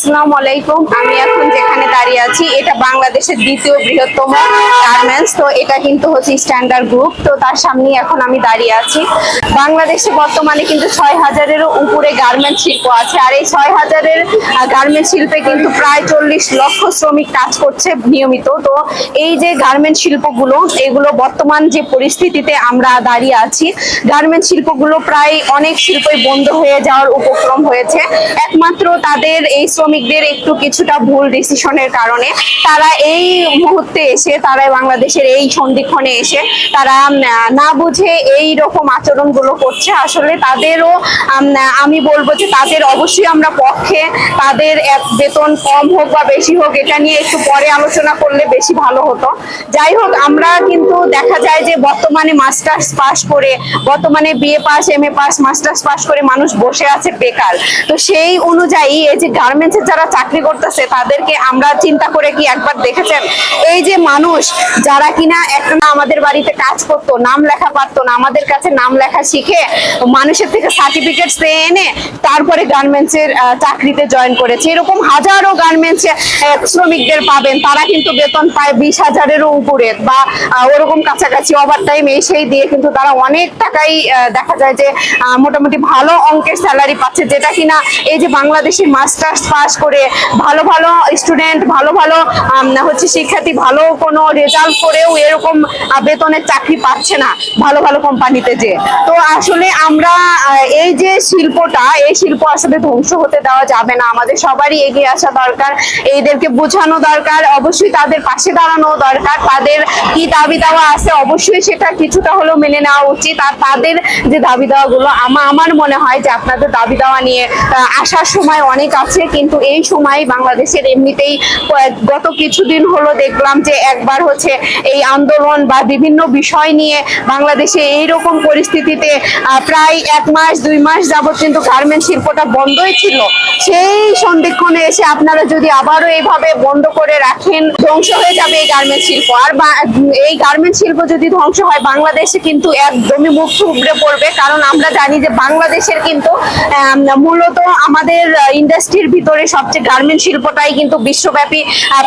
আসসালামু আলাইকুম। আমি এখন যেখানে দাঁড়িয়ে আছি, এটা বাংলাদেশের দ্বিতীয় বৃহত্তম গার্মেন্টস তো এটা কিন্তু হচ্ছে স্ট্যান্ডার্ড গ্রুপ তো তার এখন আমি দাঁড়িয়ে আছি। বাংলাদেশে বর্তমানে কিন্তু ছয় হাজারেরও উপরে গার্মেন্ট শিল্প আছে। আর এই ছয় হাজারের গার্মেন্ট শিল্পে কিন্তু প্রায় চল্লিশ লক্ষ শ্রমিক কাজ করছে নিয়মিত। তো এই যে গার্মেন্ট শিল্পগুলো, এগুলো বর্তমান যে পরিস্থিতিতে আমরা দাঁড়িয়ে আছি গার্মেন্ট শিল্পগুলো প্রায় অনেক শিল্পই বন্ধ হয়ে যাওয়ার উপক্রম হয়েছে। একমাত্র তাদের এই শ্রমিকদের একটু কিছুটা ভুল ডিসিশনের কারণে তারা এই মুহূর্তে এসে, তারা বাংলাদেশের এই সন্ধিক্ষণে এসে তারা না বুঝে এই রকম আচরণগুলো করছে। আসলে তাদেরও আমি বলব যে তাদের অবশ্যই আমরা পক্ষে তাদের বেতন কম হোক বা বেশি হোক, এটা নিয়ে একটু পরে আলোচনা করলে বেশি ভালো হতো। যাই হোক, আমরা কিন্তু দেখা যায় যে বর্তমানে মাস্টার্স পাস করে, বর্তমানে BA pass M A pass masters pass করে মানুষ বসে আছে বেকার। তো সেই অনুযায়ী এই যে গার্মেন্টসে যারা চাকরি করতেছে, তাদেরকে আমরা চিন্তা করে কি একবার দেখেছেন? এই যে মানুষ, যারা কিনা একটা আমাদের বাড়িতে কাজ করতো, নাম লেখা পারতো না, আমাদের কাছে নাম লেখা শিখে মানুষের থেকে সার্টিফিকেট পেয়ে এনে তারপরে গার্মেন্টস এর চাকরিতে জয়েন করেছে। এরকম হাজারো গার্মেন্টস শ্রমিকদের পাবেন। তারা কিন্তু বেতন পায় বিশ হাজারেরও উপরে বা ওরকম কাছাকাছি ওভার টাইম এই সেই দিয়ে কিন্তু তারা অনেক টাকাই দেখা যায় যে মোটামুটি ভালো অঙ্কের স্যালারি পাচ্ছে, যেটা কিনা এই যে বাংলাদেশি মাস্টার্স পাস করে ভালো ভালো স্টুডেন্ট ভালো ভালো হচ্ছে শিক্ষার্থী, ভালো কোনো রেজাল্ট করেও এরকম বেতনের চাকরি পাচ্ছে না ভালো ভালো কোম্পানিতে যে। তো আসলে আমরা এই যে শিল্পটা, এই শিল্প আসলে ধ্বংস হতে দেওয়া যাবে না। আমাদের সবারই এগিয়ে আসা দরকার, এইদেরকে বোঝানো দরকার, অবশ্যই তাদের পাশে দাঁড়ানো দরকার। তাদের কি দাবি দাওয়া আছে অবশ্যই সেটা কিছুটা হলেও মেনে নেওয়া উচিত। আর তাদের যে দাবি দাওয়া গুলো আমার আমার মনে হয় যে আপনাদের দাবি দাওয়া নিয়ে আসার সময় অনেক আছে, কিন্তু এই সময় বাংলাদেশের এমনিতেই গত কিছুদিন হলো দেখলাম যে একবার হচ্ছে এই আন্দোলন বা বিভিন্ন বিষয় নিয়ে বাংলাদেশে এই রকম পরিস্থিতিতে প্রায় এক মাস, দুই মাস যাবত কিন্তু গার্মেন্ট শিল্পটা বন্ধই ছিল। সেই সন্ধিক্ষণে এসে আপনারা যদি আবারও এইভাবে বন্ধ করে রাখেন, ধ্বংস হয়ে যাবে এই গার্মেন্ট শিল্প। আর এই গার্মেন্ট শিল্প যদি ধ্বংস হয়, বাংলাদেশে কিন্তু একদমই মুখ থুবড়ে পড়বে। কারণ আমরা জানি যে বাংলাদেশের কিন্তু মূলত আমাদের ইন্ডাস্ট্রির ভিতরে সবচেয়ে গার্মেন্ট শিল্পটাই কিন্তু বিশ্বব্যাপী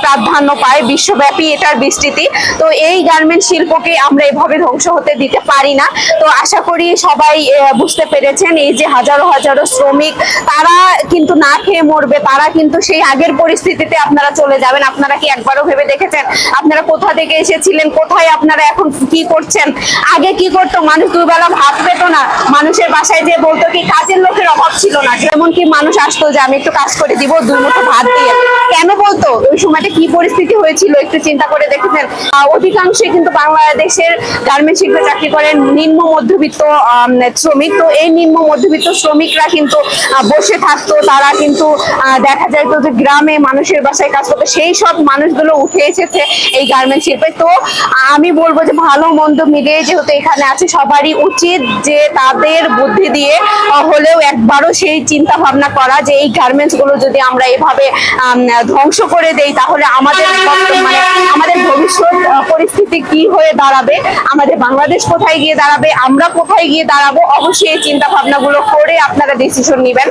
প্রাধান্য পায় বিশ্বব্যাপী এটার বিস্তৃতি। তো এই গার্মেন্ট শিল্পকে আমরা এভাবে ধ্বংস হতে দিতে পারি না। তো আশা করি সবাই বুঝতে পেরেছেন এই যে হাজারো হাজারো শ্রমিক, তারা কিন্তু না খেয়ে মরবে, তারা কিন্তু সেই আগের পরিস্থিতিতে আপনারা চলে যাবেন। আপনারা কি একবারও ভেবে দেখেছেন? আপনারা কোথা থেকে এসেছিলেন? কোথায় আপনারা এখন কি করছেন? আগে কি করতো? মানুষ দুবেলা ভাত পেত না। মানুষের বাসায় যে বলতো কি, কাজের লোকের অভাব ছিল না। যেমন কি মানুষ আসতো যে, আমি একটু কাজ করে দিব দুই মুঠো ভাত দিয়ে কেন বলতো ওই সময়টা কি পরিস্থিতি হয়েছিল একটু চিন্তা করে দেখেছেন। অধিকাংশই কিন্তু বাংলাদেশের গার্মেন্ট শিল্পে চাকরি করেন নিম্ন মধ্যবিত্ত শ্রমিক। তো এই নিম্ন মধ্যবিত্ত শ্রমিকরা কিন্তু বসে থাকতো, তারা কিন্তু দেখা যায় তো যে গ্রামে মানুষের বাসায় কাজ করতো। সেই সব মানুষগুলো উঠে এসেছে এই গার্মেন্ট শিল্পে। তো আমি বলব যে ভালো মন্দ মিলিয়ে যেহেতু এখানে আছে, সবারই উচিত যে তাদের বুদ্ধি দিয়ে হলেও একবারও সেই চিন্তা ভাবনা করা যে এই গার্মেন্টসগুলো যদি আমরা এভাবে ধ্বংস করে দেই, তাহলে আমাদের মানে আমাদের ভবিষ্যৎ পরিস্থিতি কি হয়ে দাঁড়াবে? আমাদের বাংলাদেশ কোথায় গিয়ে দাঁড়াবে? আমরা কোথায় গিয়ে দাঁড়াবো? অবশ্যই এই চিন্তা ভাবনাগুলো করে আপনারা ডিসিশন নেবেন।